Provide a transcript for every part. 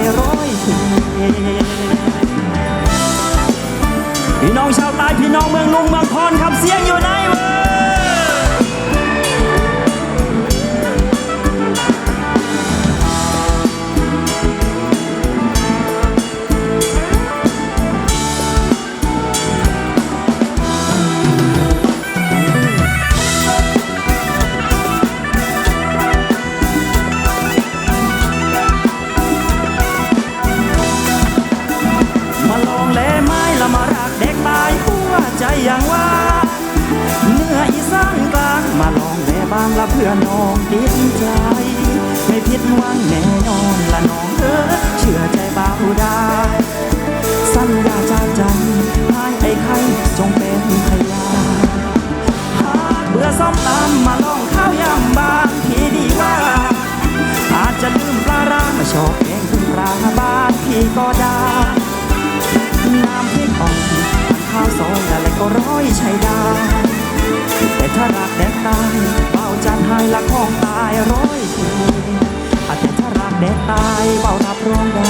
ายร้อยพี่น้องชาวใต้พี่น้องเมืองลุงเมืองพรครับเสียงอยู่ไหนวะ ร้อยช้ได้ แต่ถ้ารักแดกตายเบาจัดให้ละของตายร้อยคุแต่ถ้ารักแดกตายเบารับรองได้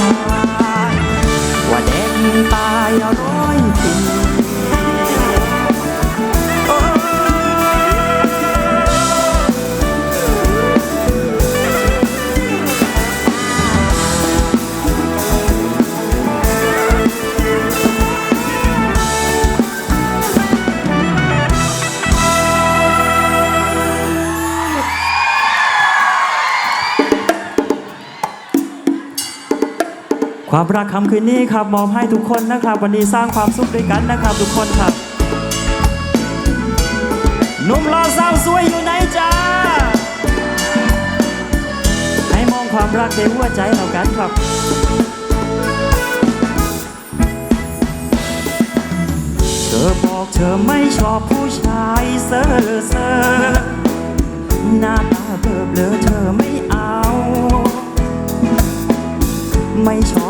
ความรักคำคืนนี้ครับมอบให้ทุกคนนะครับ วันนี้สร้างความสุขด้วยกันนะครับ ทุกคนครับหนุ่มรอสาวสวยอยู่ไหนจ้าให้มองความรักในหัวใจเรากันครับเธอบอกเธอไม่ชอบผู้ชายเซอร์เซอร์หน้าตาเบลอเธอไม่เอา ไม่ชอบ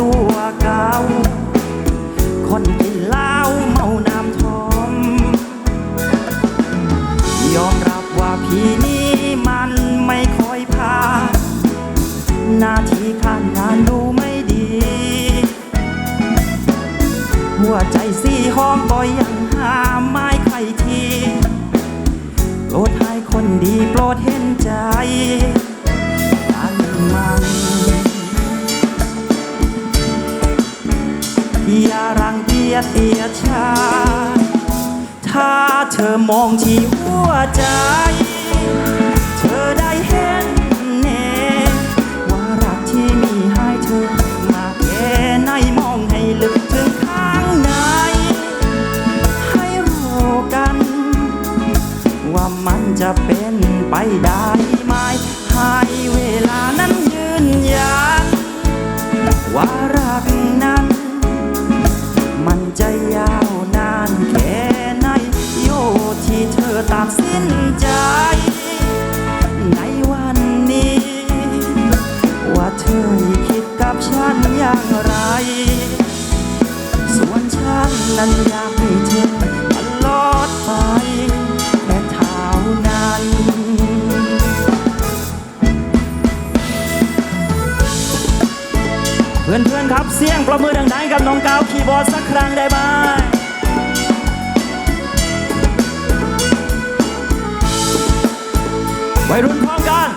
ตัว เธอมองที่หัวใจ เธอได้เห็นแน่ว่ารักที่มีให้เธอมาแค่ไหนมองให้ลึกถึงข้างใน ให้รู้กัน ว่ามันจะเป็นไปได้ นั้นอยากให้เธอตลอดไปแต่เท่านั้นเพื่อนเพื่อนครับเสียงประมือดังๆกับน้องกาวคีย์บอร์ดสักครั้งได้ไหมวัรุ่นพร้อมกัน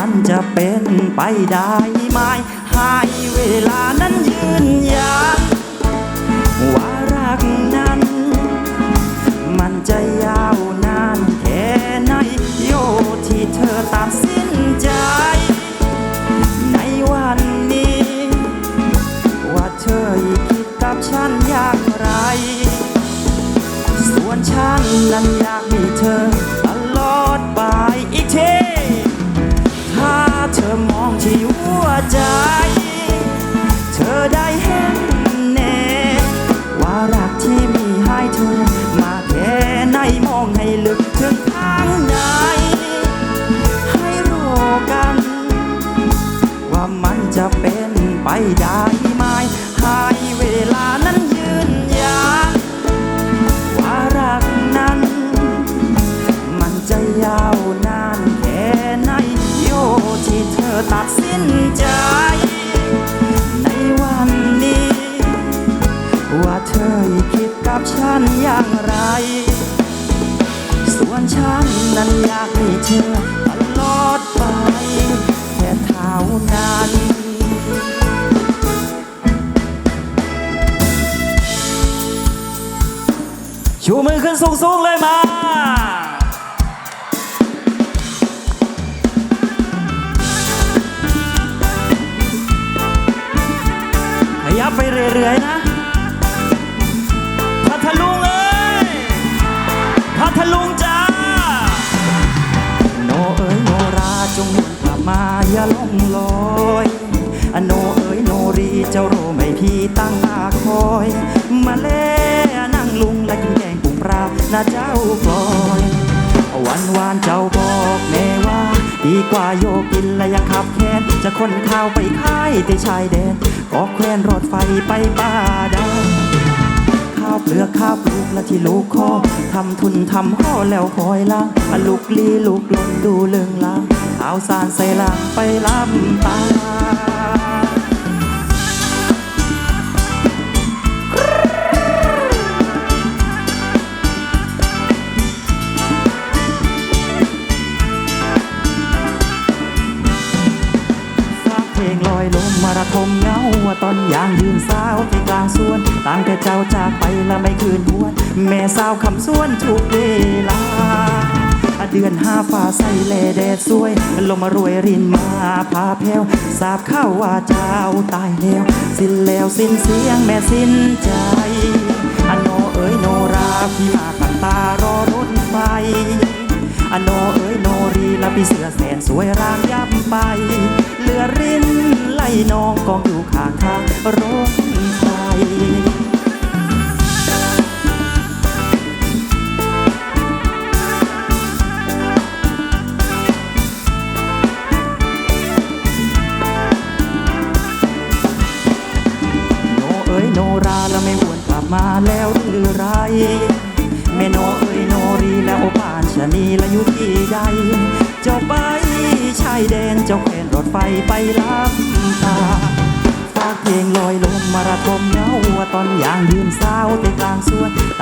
มันจะเป็นไปได้ไหมให้เวลานั้นยืนยันว่ารักนั้น มันจะยาวนานแค่ไหนโยที่เธอตัดสินใจ ในวันนี้ ว่าเธอคิดกับฉันอย่างไร ส่วนฉันนั้นอยากมีเธอ นั้นอยากให้เธอตลอดไปแค่เท่านั้นชูมือขึ้นสูงๆเลยมาขยับไปเรื่อยๆนะ เจ้าโรไม่พี่ตั้งตาคอย มาเล่นั่งลุงและกินแกงกุ้งปลานะเจ้ากลอยวันวานเจ้าบอกแม่ว่า ดีกว่าโยกินและยังขับแค้นจะคนข้าวไปค่ายที่ชายแดนก็แควนรถไฟไปป่าดาข้าวเปลือกข้าวปลูกและที่ลูกคอทำทุนทำห่อแล้วคอยล้างอะลูกลีลูกลนดูเลืองลางเอาสารใส่ลางไปลำตา เราจากไปและไม่คืนหวน แม่สาวคำสวนทุกเวลา เดือนห้าฟ้าใสแลแดดสวยลมมารวยรินมาพาแพ้วสาบข้าวว่าเจ้าตายแล้ว สิ้นแล้วสิ้นเสียงแม่สิ้นใจอโนเอ๋ยโนราพี่มากันตารอรถไฟอโนเอ๋ยโนรีและพี่เสือแสนสวยรางยับไปเหลือรินไหลนองกองอยู่ข้างทางรถไฟ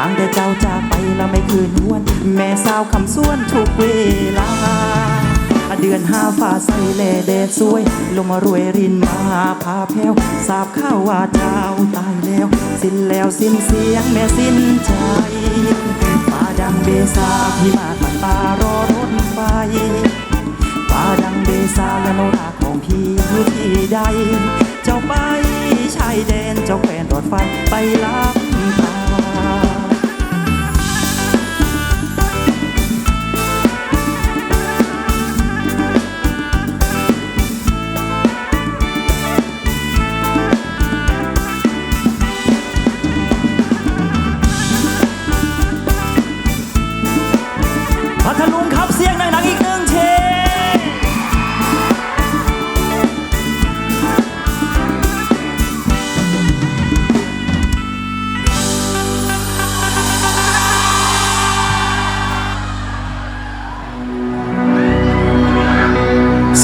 างแต่เจ้าจากไปแล้วไม่คืนหวน แม่สาวคำส่วนทุกเวลา เดือนห้าฟ้าใสแลแดดสวย ลมมารวยรินมาพาแพ้วสาบข้าวว่าเจ้าตายแล้ว สิ้นแล้วสิ้นเสียงแม่สิ้นใจป่าดังเบซาพี่มาขันตารอรถไฟป่าดังเบซาและโนราของพี่อยู่ที่ใด เจ้าไปชายแดนเจ้าแขวนรถไฟไปรับตา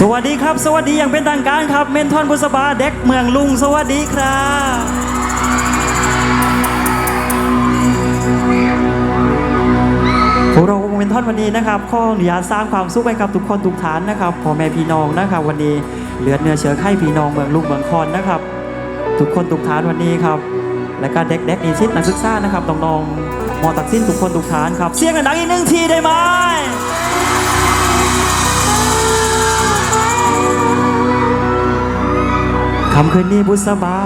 สวัสดีครับ สวัสดีอย่างเป็นทางการครับ เมนทอนบุษบาเด็กเมืองลุง สวัสดีครับพวกเราวงเมนทอนวันนี้นะครับข้ออนุญาตสร้างความสุขให้กับทุกคนทุกฐานนะครับพ่อแม่พี่น้องนะครับวันนี้เหลือดเนื้อเชื้อไข้พี่น้องเมืองลุงเมืองคอนนะครับ ทุกคนทุกฐานวันนี้ครับ และก็เด็กๆนิสิตนักศึกษานะครับน้องๆมอตักสิ้นทุกคนทุกฐานครับ เสียงดังอีกหนึ่งทีได้ไหม คำคืนนี้บุษบา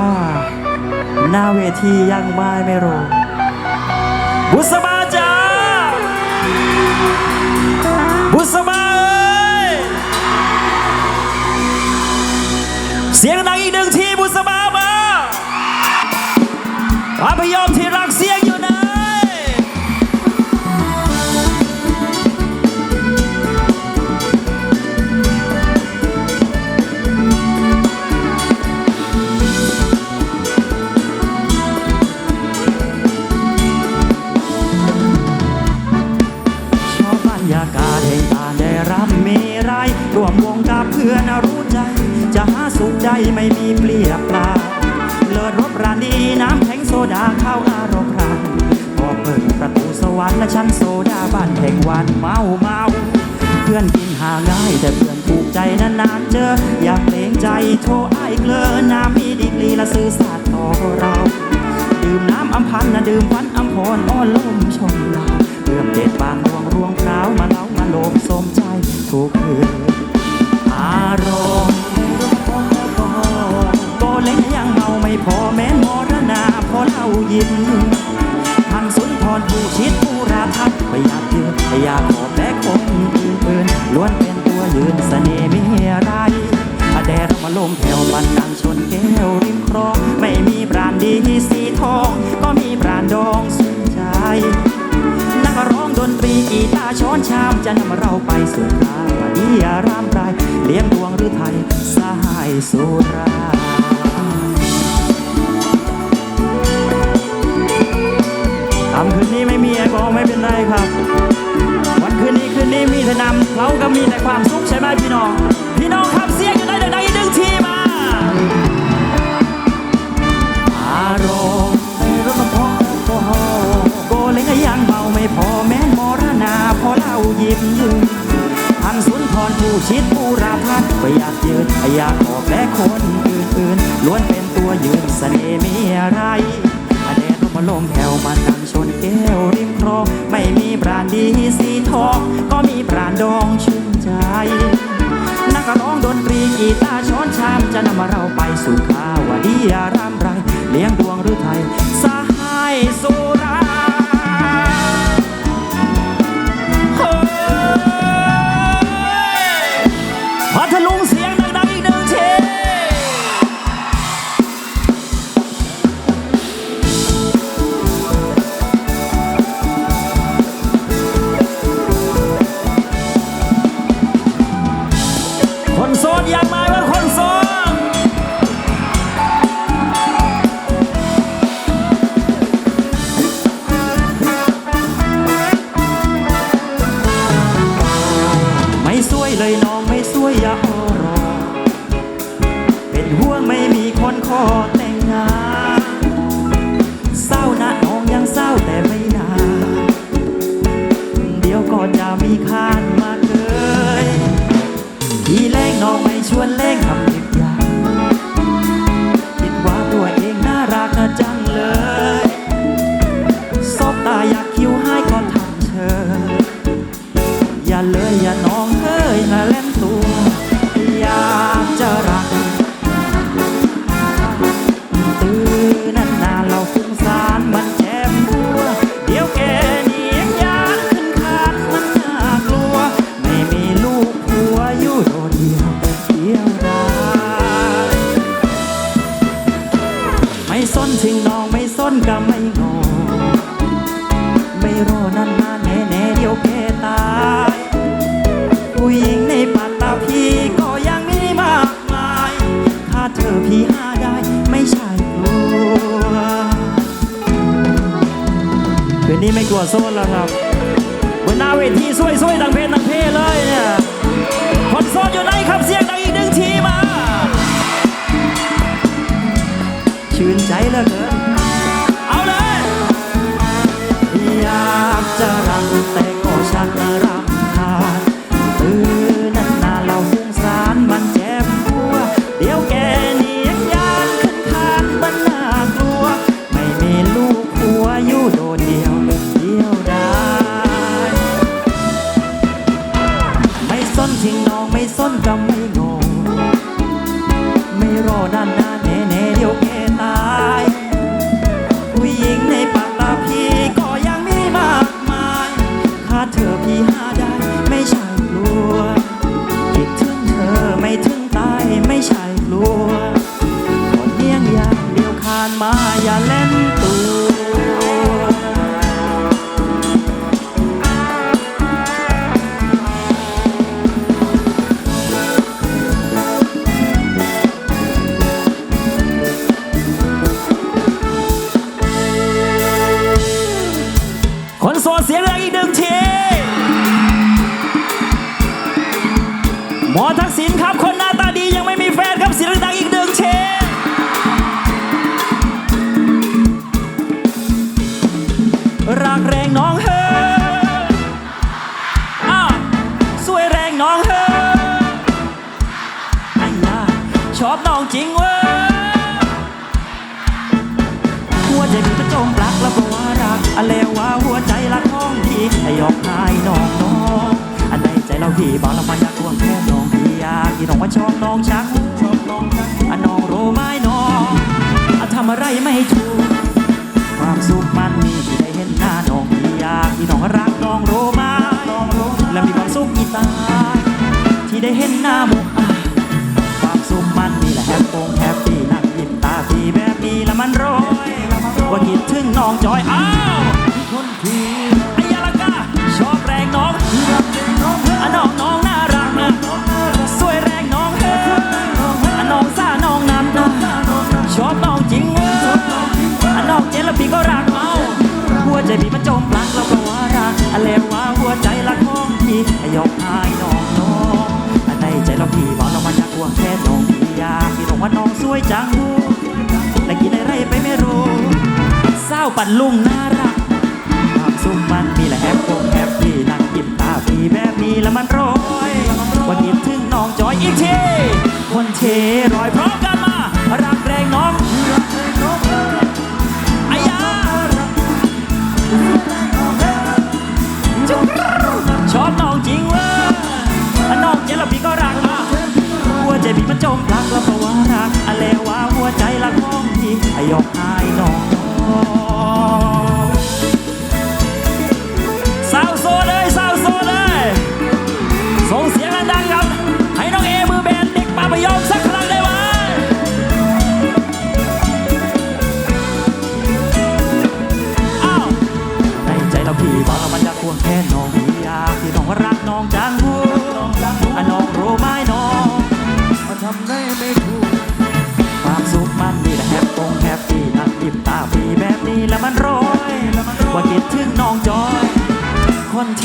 หน้าเวทียังไม่ไม่รู้บุษบาจ้าบุษบาเอ้ยเสียงดังอีกหนึ่งทีบุษบามาพระพยอมทีานแห่งวันเมาเมาเพื่อนกินหาง่ายแต่เพื่อนถูกใจนานๆเจอ อยากเพลงใจโทรไอ้เกลอน้ำมีดีกรีและสื่อสารต่อเรา ดื่มน้ำอัมพันนะดื่มฟันอัมพรอ้อนลมชมลาเรื่อมเด็ดบางรวงรวงพร้าวมาเล้ามาโลมสมใจทุกคืนอารมณ์โกเล้งยังเมาไม่พอแม้นมรณาพอเล่ายิ้มทันสุนทรผู้ชิดผู้ ราทัศน์ไม่อยากยืนไม่อยากขอแลกคนอื่นล้วนเป็นตัวยืนเสน่ห์มีอะไรอแดดมาลมแผ่วบันนังชนแก้วริมคลอง ไม่มีบรานดีสีทอง ก็มีบรานดองสุดใจนักร้องดนตรีกีตาร์ช้อนชามจะนำเราไปสู่ทางวดีอารามไรเลี้ยงดวงหรือไทยสหายสุรา ไม่เป็นไรครับ วันคืนนี้คืนนี้มีแต่นำเราก็มีแต่ความสุขใช่ไหมพี่น้อง พี่น้องครับเสียงอยู่ไหนดังๆอีกหนึ่งทีมาอารมณ์ในรถพอแอลกอฮโกเล้งยังเมาไม่พอแม้นมรณาพอเล่ายิ้มยืนทันสุนทรผู้ชิดผู้ราพันไม่อยากยืนไม่อยากออกและคนอื่นๆล้วนเป็นตัวยืนเสน่ห์มีอะไร กีตาร์ช้อนชามจะนำเราไปสู่ข้าวดีอารามไรเลี้ยงดวงหรือไทยสหายสุร ขอแต่งงานเศร้านะน้องยังเศร้าแต่ไม่นานเดี๋ยวก็จะมีคานมาเกยทีแรงน้องไม่ชวนเล่นทำเด็ หญิงในปัตตาพีก็ยังมีมากมาย ถ้าเธอพี่หาได้ไม่ใช่กลัวคืนนี้ไม่กลัวโซนแล้วครับบนหน้าเวทีสวยๆดังเพลงดังเพลงเลยเนี่ยคนโสดอยู่ไหนครับเสียงดังอีกหนึ่งทีมา ชื่นใจเหลือเกิน na อบน้องจริงเว้ยหัวใจพี่มันจมปลักแล้วก็ว่ารักอันเลวว่าหัวใจรักน้องพี่ไอยอกหายน้องน้องอันในใจเราพี่บอกเรามาอยากทวงแค่น้องพี่อยากที่น้องว่าชอบน้องชักชอบน้องชักอันน้องรู้ไหมน้องอันทำอะไรไม่ถูกความสุขมันมีที่ได้เห็นหน้าน้องพี่อยากที่น้องรักน้องรู้ไมน้องรู้และมีความสุขอีตายที่ได้เห็นหน้าหมุก ว่าคิดถึงน้องจอย อ้าวคนทีไอ้ยาละกาชอบแรงน้องอะน้องน้องน่ารักนะสวยแรงน้องเฮ้อะน้องซ่าน้องนั้นนะชอบน้องจริงเว้อะน้องเจนแล้วพี่ก็รักเอาหัวใจพี่มันจมปลักแล้วก็ว่ารักอะเลวว่าหัวใจรักของพี่อยกอายน้องน้องอันในใจเราพี่บอกเรามาจากห่วงแค่น้องพี่อยากที่น้องว่าน้องสวยจังและกินอะไรไปไม่รู้ เศร้าปั่นลุงน่ารักความสุขมันมีแหละแฮปปี้แฮปปี้นั่งยิ้มตาพีแบบนี้แล้วมันร้อยว่าคิดถึงน้องจอยอีกทีคนเทรอยพร้อมกันมา รักแรงน้องอายาชอบน้องจริงเว้ยอันน้องเจแล้วพี่ก็รักอะหัวใจพี่มันจมปลักแล้วก็ว่ารักอะเลวว่าหัวใจรักของพี่ไอยกอายน้อง ส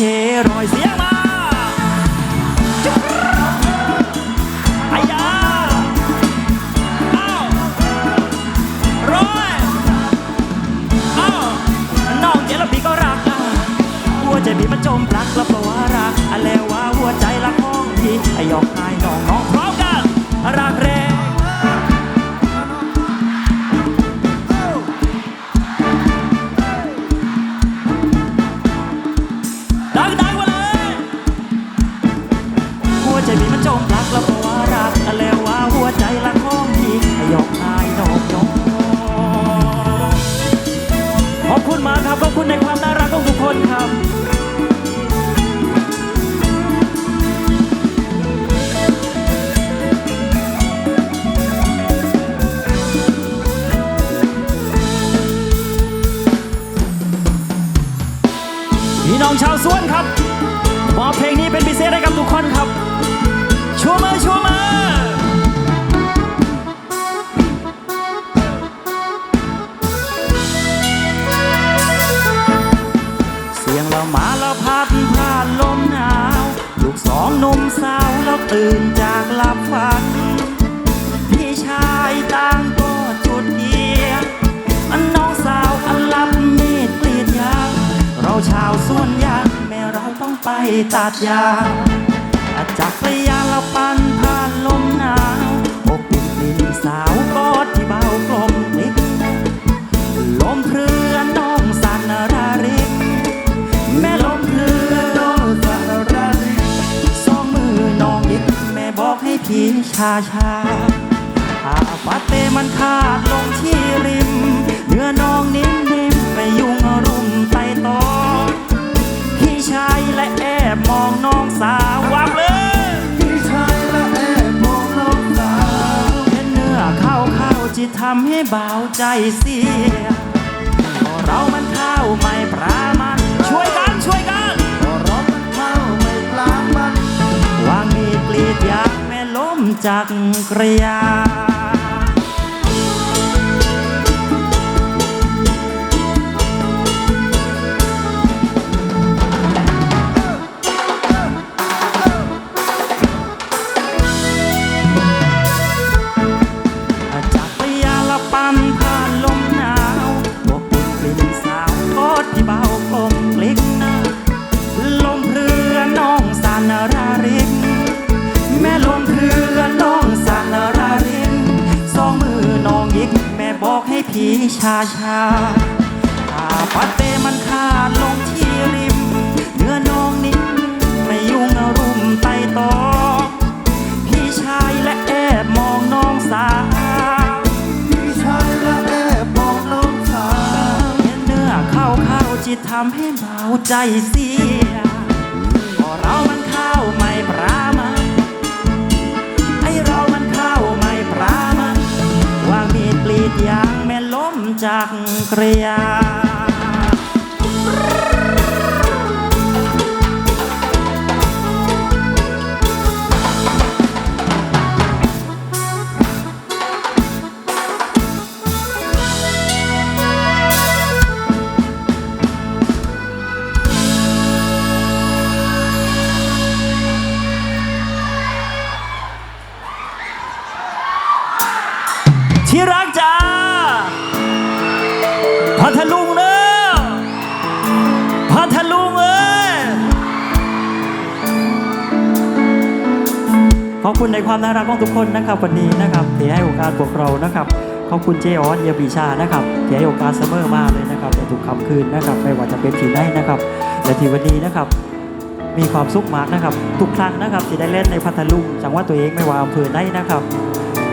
เทรอยสิ ไปตัดยางอาจักรยานเราปั่นผ่านลมหนาวอบอุ่นลินสาวกอดที่เบากลมกลิกลมเพลือน้องสันราริกแม่ลมเพลือน้องสันราริกสองมือน้องยิกแม่บอกให้พี่ชาชาถ้าฟาเตมันขาดลงที่ริมเนื้อน้องนิ่มๆไปยุ่งรุมไตตอง และแอบมองน้องสาววางเลยพี่ชายและแอบมองน้องสาวเห็นเนื้อเข้าเข้าจิตทำให้เบาใจเสียก็เรามันเข้าไม่ปรามัน ช่วยกันช่วยกันก็ร้องมันเข้าไม่ปลามันวางมีดกรีดยางแม่ล้มจากกระยา ชาชาถ้าปัดเตมันขาดลงที่ริม เนื้อน้องนิ่มไม่ยุ่งรุมไตตอพี่ชายและแอบมองน้องสาวพี่ชายและแอบมองน้องสาวเห็นเนื้อเข้าเข้าจิตทำให้เบาใจเสีย จักรยาน ขอบคุณในความน่ารักของทุกคนนะครับวันนี้นะครับที่ให้โอกาสพวกเรานะครับขอบคุณเจออนเยบีชานะครับที่ให้โอกาสเสมอมาเลยนะครับในทุกคำคืนนะครับไม่ว่าจะเป็นที่ไหนนะครับและที่วันนี้นะครับ มีความสุขมากนะครับ ทุกครั้งนะครับที่ได้เล่นในพัทลุงจังหวัดตัวเองไม่ว่าอำเภอไหนนะครับ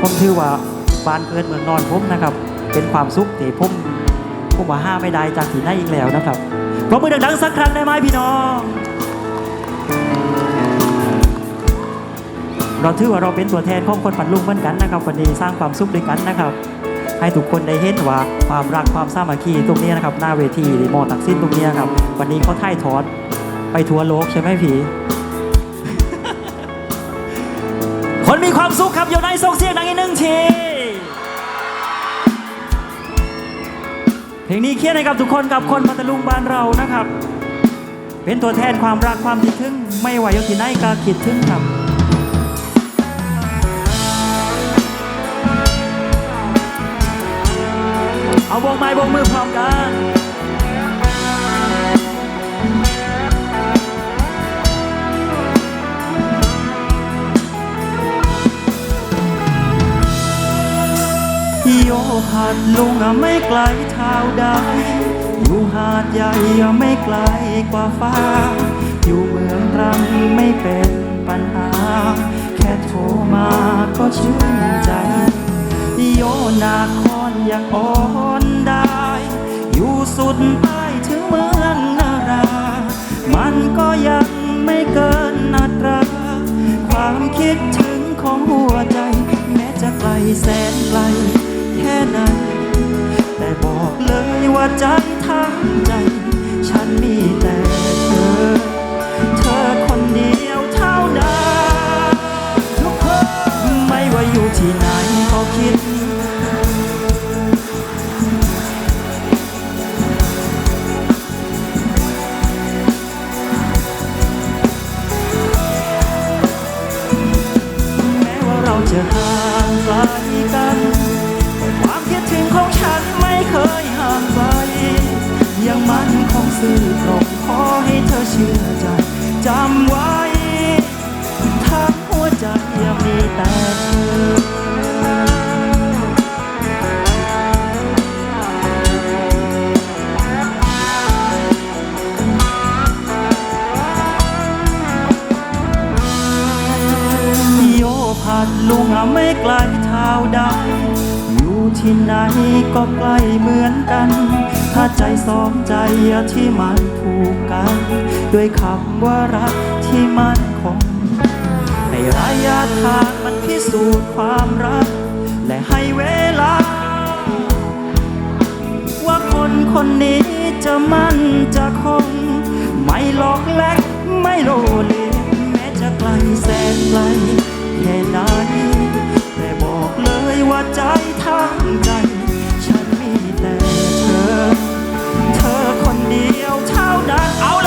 ผมถือว่าบ้านเกิดเมืองนอนผมนะครับ เป็นความสุขที่ผมผมว่าห้าไม่ได้จากที่ไหนอีกแล้วนะครับปรบมือดังๆสักครั้งได้ไหมพี่น้อง เราถือว่าเราเป็นตัวแทนของคนปันลุงเหมือนกันนะครับวันนี้สร้างความสุขด้วยกันนะครับ ให้ทุกคนได้เห็นว่าความรักความสามัคคีตรงนี้นะครับหน้าเวทีหรือมอตักสิ้นตรงนี้ครับ วันนี้เขาถ่ายทอดไปทัวโลกใช่ไหมพี่คนมีความสุขครับอยู่ในส่งเสียงดังอีกหนึ่งทีเพลงนี้เขียนให้กับทุกคนกับคนพัทลุงบ้านเรานะครับ เป็นตัวแทนความรักความคิดถึง ไม่ว่าอยู่ที่ไหนก็คิดถึงครับ เอาวงไม้วงมือพร้อมกันโยหาดลุงอะไม่ไกลเท่าใดอยู่หาดใหญ่อะไม่ไกลกว่าฟ้า อยู่เมืองตรังไม่เป็นปัญหา แค่โทรมาก็ชื่นใจ โยนาค ยังอ่อนได้ อยู่สุดใต้ถึงเมืองนารา มันก็ยังไม่เกินอัตรา ความคิดถึงของหัวใจ แม้จะไกลแสนไกลแค่ไหน แต่บอกเลยว่าใจทั้งใจ ซื่อตรงขอให้เธอเชื่อใจจำไว้ทั้งหัวใจยังมีแต่เธอโยพัดลุงอะไม่ไกลเท้าใดอยู่ที่ไหนก็ใกล้เหมือนกัน ถ้าใจสองใจอะที่มันผูกกัน ด้วยคำว่ารักที่มันคงให้ระยะทางมันพิสูจน์ความรัก และให้เวลา ว่าคนคนนี้จะมั่นจะคง ไม่หลอกแลกไม่โลเลแม้จะไกลแสนไกลแค่ไหนแต่บอกเลยว่าใจทั้งใจ นั้นเอา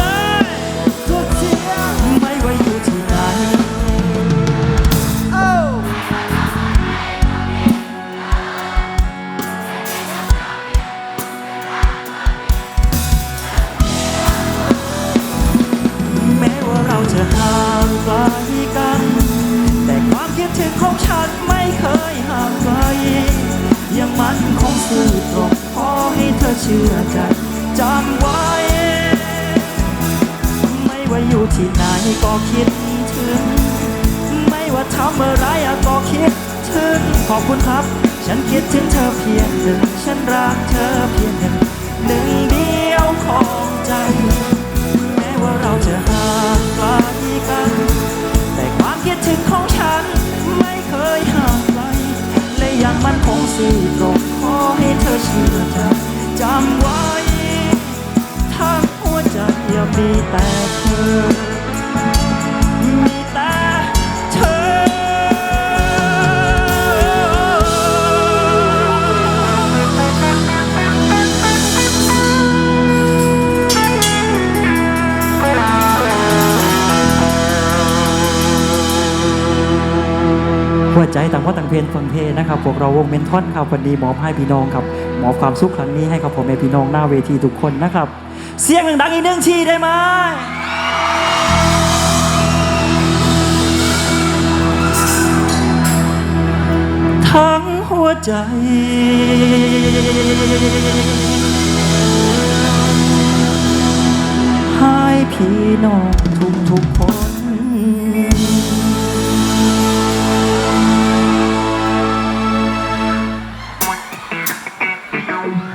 ฉันคิดถึงเธอเพียงหนึ่งฉันรักเธอเพียงหนึ่งหนึ่งเดียวของใจ แม้ว่าเราจะห่างไกลกัน แต่ความคิดถึงของฉันไม่เคยห่างไกลและยังมันคงสื่อตรงขอให้เธอเชื่อใจจำไว้ทั้งหัวใจยังมีแต่เธอ เพลงฟังเพลงนะครับพวกเราวงเมนทอนครับวันนี้มอบให้พี่น้องครับมอบความสุขครั้งนี้ให้กับผมแม่พี่น้องหน้าเวทีทุกคนนะครับ เสียงดังๆอีกหนึ่งทีได้ไหมทั้งหัวใจ ให้พี่น้องทุกๆคน